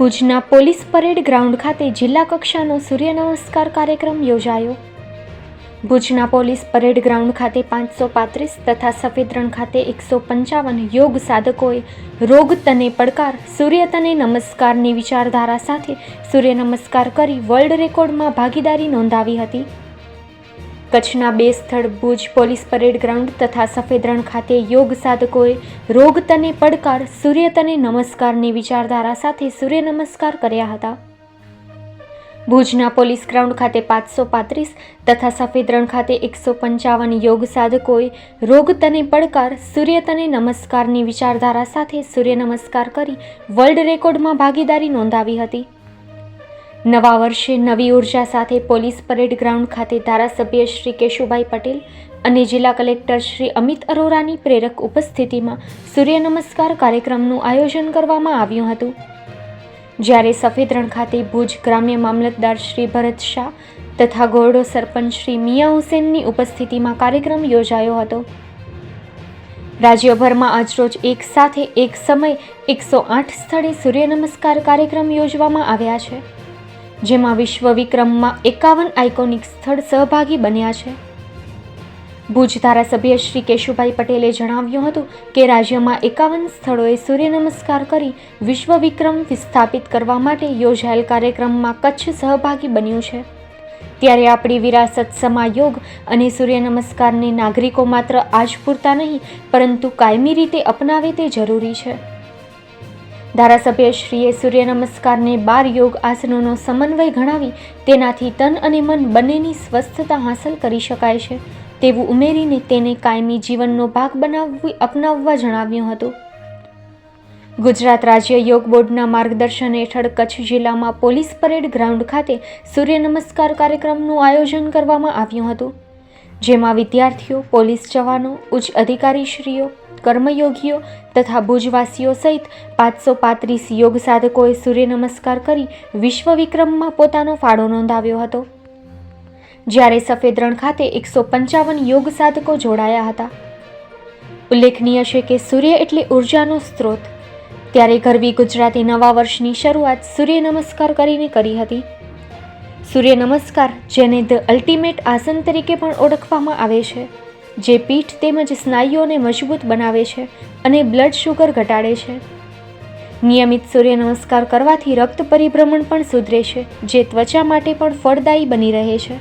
ભુજના police parade ground ખાતે જિલ્લા કક્ષાનો સૂર્ય નમસ્કાર કાર્યક્રમ યોજાયો. ભુજના પોલીસ પરેડ ગ્રાઉન્ડ ખાતે પાંચસો પાંત્રીસ તથા સફેદ રણ ખાતે એકસો પંચાવન યોગ સાધકોએ રોગ તને પડકાર, સૂર્ય તને નમસ્કારની વિચારધારા સાથે સૂર્ય નમસ્કાર કરી વર્લ્ડ રેકોર્ડમાં ભાગીદારી નોંધાવી હતી. કચ્છના બે સ્થળ ભુજ પોલીસ પરેડ ગ્રાઉન્ડ તથા સફેદ રણ ખાતે યોગ સાધકોએ રોગ તને પડકાર, સૂર્ય તને નમસ્કારની વિચારધારા સાથે સૂર્ય નમસ્કાર કર્યા હતા. ભુજના પોલીસ ગ્રાઉન્ડ ખાતે પાંચસો પાંત્રીસ તથા સફેદ રણ ખાતે એકસો પંચાવન યોગ સાધકોએ રોગ તને પડકાર, સૂર્ય તને નમસ્કારની વિચારધારા સાથે સૂર્ય નમસ્કાર કરી વર્લ્ડ રેકોર્ડમાં ભાગીદારી નોંધાવી હતી. નવા વર્ષે નવી ઊર્જા સાથે પોલીસ પરેડ ગ્રાઉન્ડ ખાતે ધારાસભ્ય શ્રી કેશુભાઈ પટેલ અને જિલ્લા કલેક્ટર શ્રી અમિત અરોરાની પ્રેરક ઉપસ્થિતિમાં સૂર્ય નમસ્કાર કાર્યક્રમનું આયોજન કરવામાં આવ્યું હતું. જ્યારે સફેદ રણ ખાતે ભુજ ગ્રામ્ય મામલતદાર શ્રી ભરત શાહ તથા ગોરડો સરપંચ શ્રી મિયા હુસેનની ઉપસ્થિતિમાં કાર્યક્રમ યોજાયો હતો. રાજ્યભરમાં આજરોજ એક સાથે એક સમય એકસો આઠ સ્થળે સૂર્ય નમસ્કાર કાર્યક્રમ યોજવામાં આવ્યા છે. જેમાં વિશ્વ વિક્રમમાં એકાવન આઇકોનિક સ્થળ સહભાગી બન્યા છે. ભુજ ધારાસભ્ય શ્રી કેશુભાઈ પટેલે જણાવ્યું હતું કે રાજ્યમાં એકાવન સ્થળોએ સૂર્ય નમસ્કાર કરી વિશ્વ વિક્રમ વિસ્થાપિત કરવા માટે યોજાયેલ કાર્યક્રમમાં કચ્છ સહભાગી બન્યું છે. ત્યારે આપણી વિરાસત સમા યોગ અને સૂર્ય નમસ્કારને નાગરિકો માત્ર આજ પૂરતા નહીં, પરંતુ કાયમી રીતે અપનાવે તે જરૂરી છે. ધારાસભ્યશ્રીએ સૂર્ય નમસ્કારને બાર યોગ આસનોનો સમન્વય ગણાવી તેનાથી તન અને મન બંનેની સ્વસ્થતા હાંસલ કરી શકાય છે. તેવું ઉમેરીને તેને કાયમી જીવનનો ભાગ બનાવવી અપનાવવા જણાવ્યું હતું. ગુજરાત રાજ્ય યોગ બોર્ડના માર્ગદર્શન હેઠળ કચ્છ જિલ્લામાં પોલીસ પરેડ ગ્રાઉન્ડ ખાતે સૂર્ય નમસ્કાર કાર્યક્રમનું આયોજન કરવામાં આવ્યું હતું. જેમાં વિદ્યાર્થીઓ, પોલીસ જવાનો, ઉચ્ચ અધિકારીશ્રીઓ, કર્મયોગીઓ તથા ભુજવાસીઓ સહિત પાંચસો પાંત્રીસ યોગ સાધકોએ સૂર્ય નમસ્કાર કરી વિશ્વ વિક્રમમાં પોતાનો ફાળો નોંધાવ્યો હતો. જ્યારે સફેદ રણ ખાતે એકસો પંચાવન યોગ સાધકો જોડાયા હતા. ઉલ્લેખનીય છે કે સૂર્ય એટલે ઉર્જાનો સ્ત્રોત. ત્યારે ગરવી ગુજરાતે નવા વર્ષની શરૂઆત સૂર્ય નમસ્કાર કરીને કરી હતી. સૂર્ય નમસ્કાર, જેને ધ અલ્ટિમેટ આસન તરીકે પણ ઓળખવામાં આવે છે. જે પીઠ તેમજ સ્નાયુઓને મજબૂત બનાવે છે અને બ્લડ શુગર ઘટાડે છે. નિયમિત સૂર્ય નમસ્કાર કરવાથી રક્ત પરિભ્રમણ પણ સુધરે છે, જે ત્વચા માટે પણ ફળદાયી બની રહે છે.